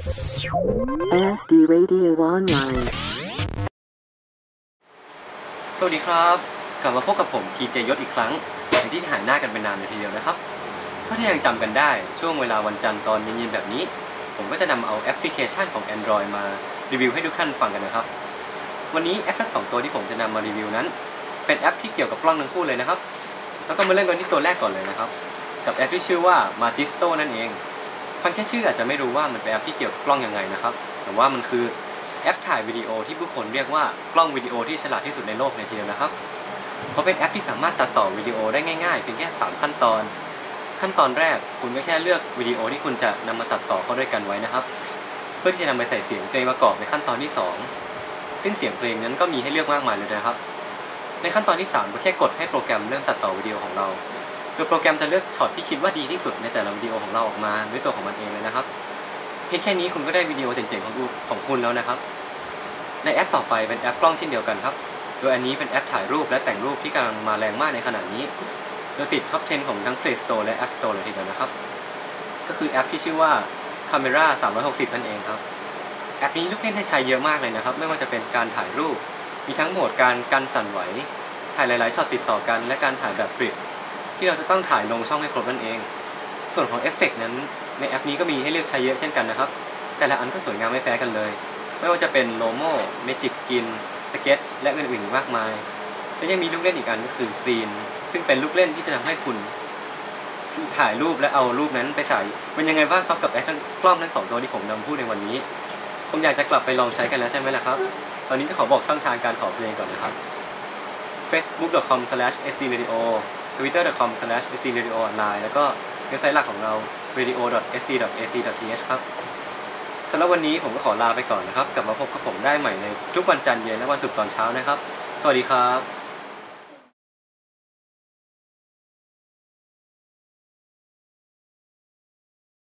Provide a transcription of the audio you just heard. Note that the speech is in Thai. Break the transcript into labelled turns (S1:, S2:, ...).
S1: SD Radio Online
S2: สวัสดีครับ กลับมาพบกับผม PJ ยศอีกครั้งหลังที่หายหน้ากันไปนานเลยทีเดียวนะครับถ้าที่ยังจำกันได้ช่วงเวลาวันจันทร์ตอนเย็นๆแบบนี้ ผมก็จะนำเอาแอปพลิเคชันของ Android มารีวิวให้ทุกท่านฟังกันนะครับ วันนี้แอปทั้งสองตัวที่ผมจะนำมารีวิวนั้น เป็นแอปที่เกี่ยวกับกล้องทั้งคู่เลยนะครับ แล้วก็มาเริ่มกันที่ตัวแรกก่อนเลยนะครับ กับแอปที่ชื่อว่า Magisto นั่นเอง ฟังแค่ชื่ออาจจะไม่รู้ว่ามันเป็นแอปที่เกี่ยวกับกล้องยังไงนะครับ แต่ว่ามันคือแอปถ่ายวิดีโอที่ผู้คนเรียกว่ากล้องวิดีโอที่ฉลาดที่สุดในโลกเลยทีเดียวนะครับ เพราะเป็นแอปที่สามารถตัดต่อวิดีโอได้ง่ายๆเพียงแค่ 3 ขั้นตอน ขั้นตอนแรกคุณก็แค่เลือกวิดีโอที่คุณจะนำมาตัดต่อเข้าด้วยกันไว้นะครับ เพื่อที่จะนำไปใส่เสียงเพลงประกอบในขั้นตอนที่ 2 ซึ่งเสียงเพลงนั้นก็มีให้เลือกมากมายเลยนะครับ ในขั้นตอนที่ 3 ก็แค่กดให้โปรแกรมเริ่มตัดต่อวิดีโอของเรา ดยโปรแกรมจะเลือกช็อตที่คิดว่าดีที่สุดในแต่ละวิดีโอของเราออกมาด้วยตัวของมันเองเลยนะครับ เพียงแค่นี้คุณก็ได้วิดีโอเจ๋งๆของของคุณแล้วนะครับ ในแอปต่อไปเป็นแอปกล้องเช่นเดียวกันครับ โดยอันนี้เป็นแอปถ่ายรูปและแต่งรูปที่กำลังมาแรงมากในขณะนี้โดยติดท็อป 10 ของทั้ง Play Store และ App Store เลยทีเดียวนะครับ ก็คือแอปที่ชื่อว่า Camera 360 นั่นเองครับ แอปนี้ลูกเล่นให้ใช้เยอะมากเลยนะครับ ไม่ว่าจะเป็นการถ่ายรูป มีทั้งโหมดการกันสั่นไหว ถ่ายหลายๆช็อตติดต่อกัน และการถ่ายแบบกริด ที่เราจะต้องถ่ายลงช่องให้ครบนั่นเอง ส่วนของเอฟเฟกนั้นในแอปนี้ก็มีให้เลือกใช้เยอะเช่นกันนะครับ แต่ละอันก็สวยงามไม่แพ้กันเลย ไม่ว่าจะเป็นโลโม Magic Skin Sketch และอื่นๆอีกมากมาย และยังมีลูกเล่นอีกอันก็คือซีน ซึ่งเป็นลูกเล่นที่จะทำให้คุณถ่ายรูปและเอารูปนั้นไปใส่ เป็นยังไงบ้างครับกับแอปทั้งกล้องทั้งสองตัวที่ผมนำพูดในวันนี้ ผมอยากจะกลับไปลองใช้กันแล้วใช่ไหมล่ะครับ ตอนนี้ก็ขอบอกช่องทางการขอเพลงก่อนนะครับ facebook.com/sdradio twitter.com/sdradio online แล้วก็เว็บไซต์หลักของเรา radio.sd.ac.th ครับสำหรับวันนี้ผมก็ขอลาไปก่อนนะครับ กลับมาพบกับผมได้ใหม่ในทุกวันจันทร์เย็นและวันศุกร์ตอนเช้านะครับ สวัสดีครับ